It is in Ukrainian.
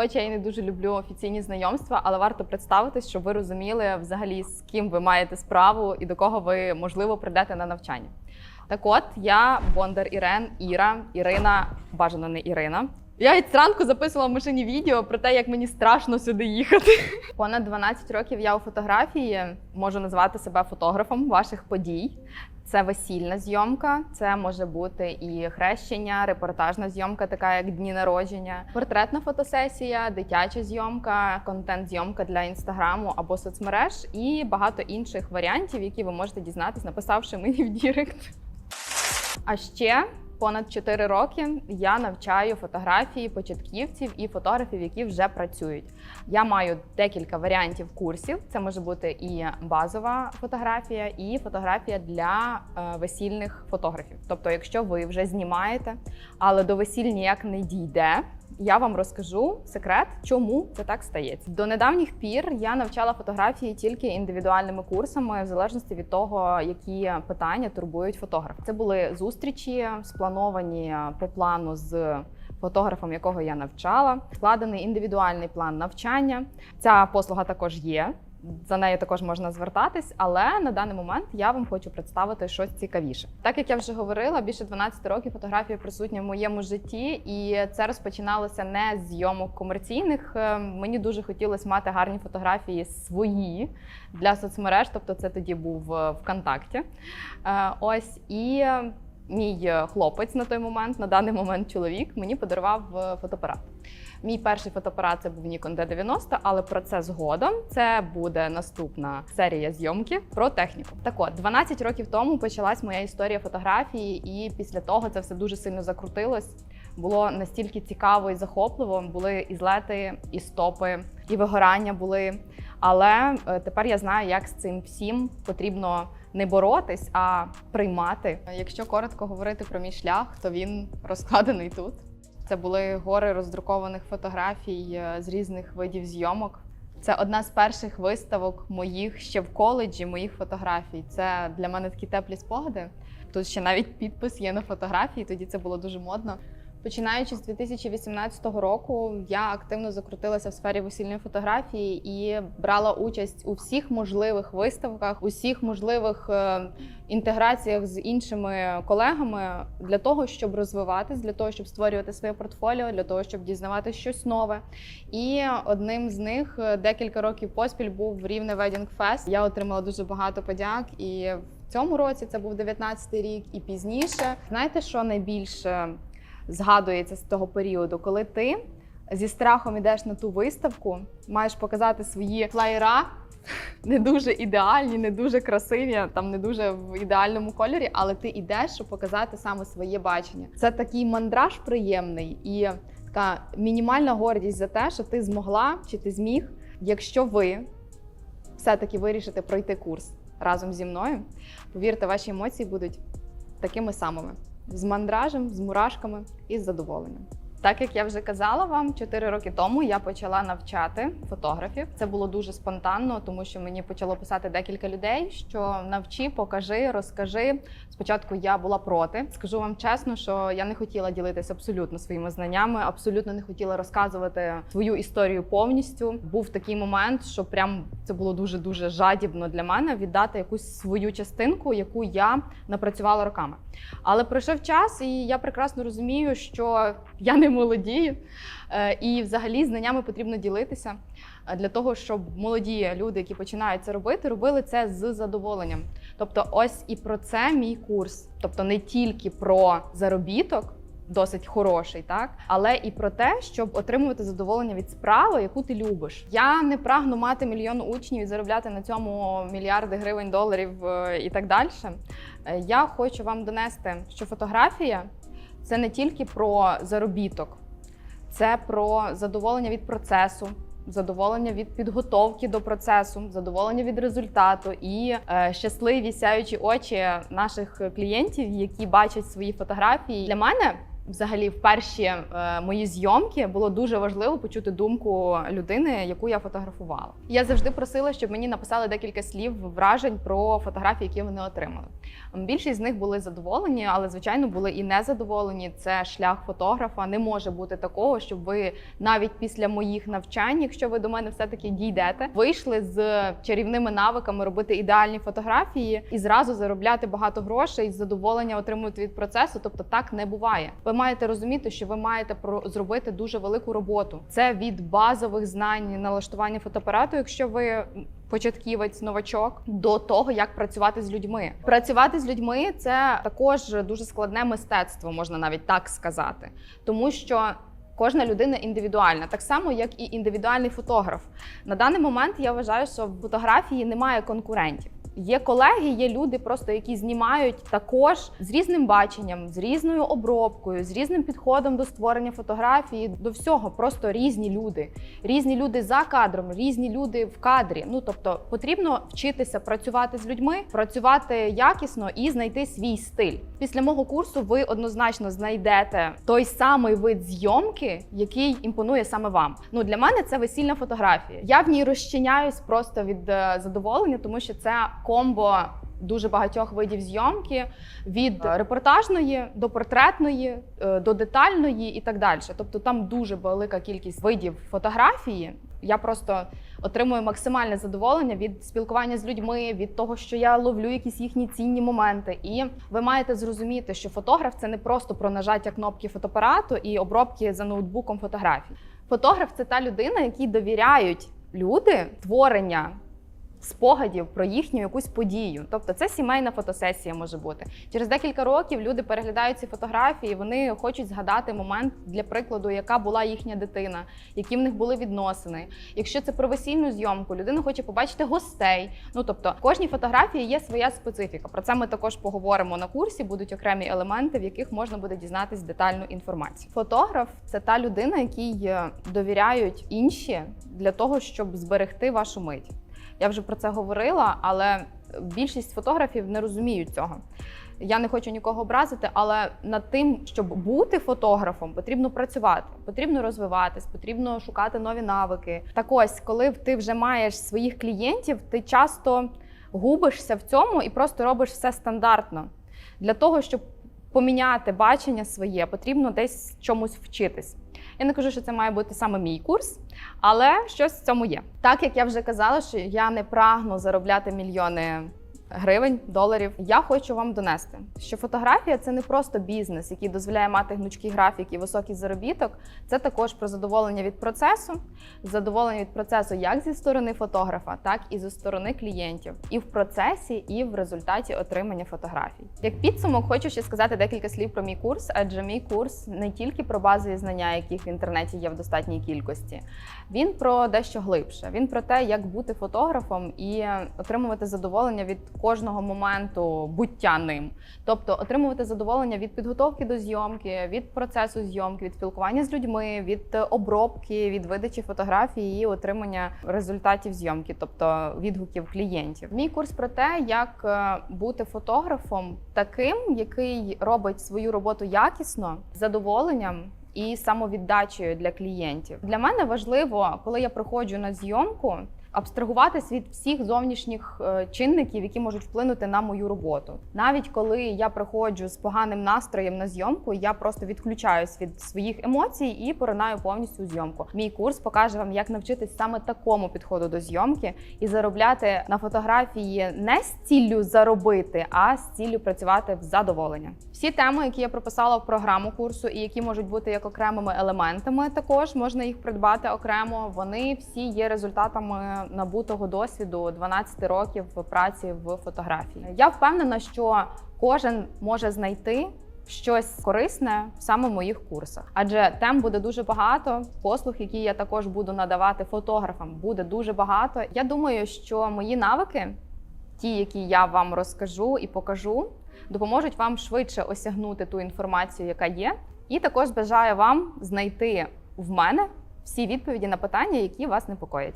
Хоч я і не дуже люблю офіційні знайомства, але варто представитись, щоб ви розуміли взагалі з ким ви маєте справу і до кого ви можливо прийдете на навчання. Так от я Бондар Ірен, Іра, Ірина, бажано не Ірина. Я від зранку записувала в машині відео про те, як мені страшно сюди їхати. Понад 12 років я у фотографії можу назвати себе фотографом ваших подій. Це весільна зйомка, це може бути і хрещення, репортажна зйомка, така як дні народження, портретна фотосесія, дитяча зйомка, контент-зйомка для інстаграму або соцмереж і багато інших варіантів, які ви можете дізнатись, написавши мені в Дірект. А ще понад 4 роки я навчаю фотографії початківців і фотографів, які вже працюють. Я маю декілька варіантів курсів. Це може бути і базова фотографія, і фотографія для е, весільних фотографів. Тобто, якщо ви вже знімаєте, але до весіль ніяк не дійде. Я вам розкажу секрет, чому це так стається. До недавніх пір я навчала фотографії тільки індивідуальними курсами, в залежності від того, які питання турбують фотографа. Це були зустрічі, сплановані по плану з фотографом, якого я навчала, складений індивідуальний план навчання. Ця послуга також є. За нею також можна звертатись, але на даний момент я вам хочу представити щось цікавіше. Так як я вже говорила, більше 12 років фотографія присутня в моєму житті, і це розпочиналося не з зйомок комерційних. Е, Мені дуже хотілося мати гарні фотографії свої для соцмереж. Тобто, це тоді був е, ВКонтакті. Е, Ось і мій хлопець на той момент, на даний момент чоловік, мені подарував фотоапарат. Мій перший фотоапарат це був Nikon D90, але про це згодом. Це буде наступна серія зйомки про техніку. Так от, 12 років тому почалась моя історія фотографії, і після того це все дуже сильно закрутилось. Було настільки цікаво і захопливо. Були і злети, і стопи, і вигорання були. Але е, тепер я знаю, як з цим всім потрібно не боротись, а приймати. Якщо коротко говорити про мій шлях, то він розкладений тут. Це були гори роздрукованих фотографій е, з різних видів зйомок. Це одна з перших виставок моїх ще в коледжі, моїх фотографій. Це для мене такі теплі спогади. Тут ще навіть підпис є на фотографії, тоді це було дуже модно. Починаючи з 2018 року, я активно закрутилася в сфері весільної фотографії і брала участь у всіх можливих виставках, усіх можливих е, інтеграціях з іншими колегами для того, щоб розвиватись, для того, щоб створювати своє портфоліо, для того, щоб дізнавати щось нове. І одним з них е, декілька років поспіль був Рівне Wedding Fest. Я отримала дуже багато подяк і. В цьому році це був 19-й рік і пізніше. Знаєте, що найбільше згадується з того періоду, коли ти зі страхом йдеш на ту виставку, маєш показати свої флаєра. Не дуже ідеальні, не дуже красиві, там не дуже в ідеальному кольорі, але ти йдеш, щоб показати саме своє бачення. Це такий мандраж приємний і така мінімальна гордість за те, що ти змогла чи ти зміг, якщо ви все-таки вирішите пройти курс разом зі мною. Повірте, ваші емоції будуть такими самими: з мандражем, з мурашками і з задоволенням. Так як я вже казала вам, 4 роки тому я почала навчати фотографів. Це було дуже спонтанно, тому що мені почало писати декілька людей, що навчи, покажи, розкажи. Спочатку я була проти. Скажу вам чесно, що я не хотіла ділитися абсолютно своїми знаннями, абсолютно не хотіла розказувати свою історію повністю. Був такий момент, що прям це було дуже дуже жадібно для мене віддати якусь свою частинку, яку я напрацювала роками. Але пройшов час, і я прекрасно розумію, що я не молодію, е, і взагалі знаннями потрібно ділитися е, для того, щоб молоді люди, які починають це робити, робили це з задоволенням. Тобто, ось і про це мій курс. Тобто не тільки про заробіток. Досить хороший, так але і про те, щоб отримувати задоволення від справи, яку ти любиш. Я не прагну мати мільйон учнів і заробляти на цьому мільярди гривень, доларів е, і так далі. Е, Я хочу вам донести, що фотографія це не тільки про заробіток, це про задоволення від процесу. Задоволення від підготовки до процесу, задоволення від результату і е, щасливі сяючі очі наших клієнтів, які бачать свої фотографії. Для мене взагалі в перші е, мої зйомки було дуже важливо почути думку людини, яку я фотографувала. Я завжди просила, щоб мені написали декілька слів вражень про фотографії, які вони отримали. Більшість з них були задоволені, але звичайно були і незадоволені. Це шлях фотографа. Не може бути такого, щоб ви навіть після моїх навчань, якщо ви до мене все таки дійдете, вийшли з чарівними навиками робити ідеальні фотографії і зразу заробляти багато грошей і задоволення отримувати від процесу. Тобто так не буває. Ви маєте розуміти, що ви маєте зробити дуже велику роботу. Це від базових знань налаштування фотоапарату, якщо ви початківець, новачок, до того, як працювати з людьми. Працювати з людьми це також дуже складне мистецтво, можна навіть так сказати, тому що. Кожна людина індивідуальна, так само як і індивідуальний фотограф. На даний момент я вважаю, що в фотографії немає конкурентів. Є колеги, є люди, просто які знімають також з різним баченням, з різною обробкою, з різним підходом до створення фотографії, до всього. Просто різні люди, різні люди за кадром, різні люди в кадрі. Ну тобто потрібно вчитися працювати з людьми, працювати якісно і знайти свій стиль. Після мого курсу ви однозначно знайдете той самий вид зйомки, який імпонує саме вам. Ну для мене це весільна фотографія. Я в ній розчиняюсь просто від е, задоволення, тому що це комбо. Дуже багатьох видів зйомки від репортажної до портретної, е, до детальної і так далі. Тобто там дуже велика кількість видів фотографії. Я просто отримую максимальне задоволення від спілкування з людьми, від того, що я ловлю якісь їхні цінні моменти. І ви маєте зрозуміти, що фотограф це не просто про нажаття кнопки фотоапарату і обробки за ноутбуком фотографій. Фотограф це та людина, якій довіряють люди творення спогадів про їхню якусь подію. Тобто це сімейна фотосесія може бути. Через декілька років люди переглядають ці фотографії, вони хочуть згадати момент для прикладу, яка була їхня дитина, які в них були відносини. Якщо це про весільну зйомку, людина хоче побачити гостей. Ну тобто, в кожній фотографії є своя специфіка. Про це ми також поговоримо на курсі. Будуть окремі елементи, в яких можна буде дізнатись детальну інформацію. Фотограф це та людина, якій е, довіряють інші для того, щоб зберегти вашу мить. Я вже про це говорила, але більшість фотографів не розуміють цього. Я не хочу нікого образити, але над тим, щоб бути фотографом, потрібно працювати, потрібно розвиватись, потрібно шукати нові навики. Так ось, коли ти вже маєш своїх клієнтів, ти часто губишся в цьому і просто робиш все стандартно. Для того, щоб поміняти бачення своє, потрібно десь чомусь вчитись. Я не кажу, що це має бути саме мій курс, але щось в цьому є. Так як я вже казала, що я не прагну заробляти мільйони гривень, доларів. Я хочу вам донести, що фотографія це не просто бізнес, який дозволяє мати гнучкий графік і високий заробіток. Це також про задоволення від процесу, задоволення від процесу як зі сторони фотографа, так і зі сторони клієнтів, і в процесі, і в результаті отримання фотографій. Як підсумок, хочу ще сказати декілька слів про мій курс, адже мій курс не тільки про базові знання, яких в інтернеті є в достатній кількості. Він про дещо глибше. Він про те, як бути фотографом і отримувати задоволення від кожного моменту буття ним. Тобто отримувати задоволення від підготовки до зйомки, від процесу зйомки, від спілкування з людьми, від обробки, від видачі фотографії і отримання результатів зйомки, тобто відгуків клієнтів. Мій курс про те, як е, бути фотографом таким, який робить свою роботу якісно, задоволенням і самовіддачею для клієнтів. Для мене важливо, коли я приходжу на зйомку, абстрагуватись від всіх зовнішніх е, чинників, які можуть вплинути на мою роботу. Навіть коли я приходжу з поганим настроєм на зйомку, я просто відключаюсь від своїх емоцій і поринаю повністю зйомку. Мій курс покаже вам, як навчитись саме такому підходу до зйомки і заробляти на фотографії не з ціллю заробити, а з ціллю працювати в задоволення. Всі теми, які я прописала в програму курсу, і які можуть бути як окремими елементами, також можна їх придбати окремо. Вони всі є результатами набутого досвіду 12 років праці в фотографії. Я впевнена, що кожен може знайти. Щось корисне саме в моїх курсах, адже тем буде дуже багато. Послуг, які я також буду надавати фотографам, буде дуже багато. Я думаю, що мої навики, ті, які я вам розкажу і покажу, допоможуть вам швидше осягнути ту інформацію, яка є, і також бажаю вам знайти в мене всі відповіді на питання, які вас непокоять.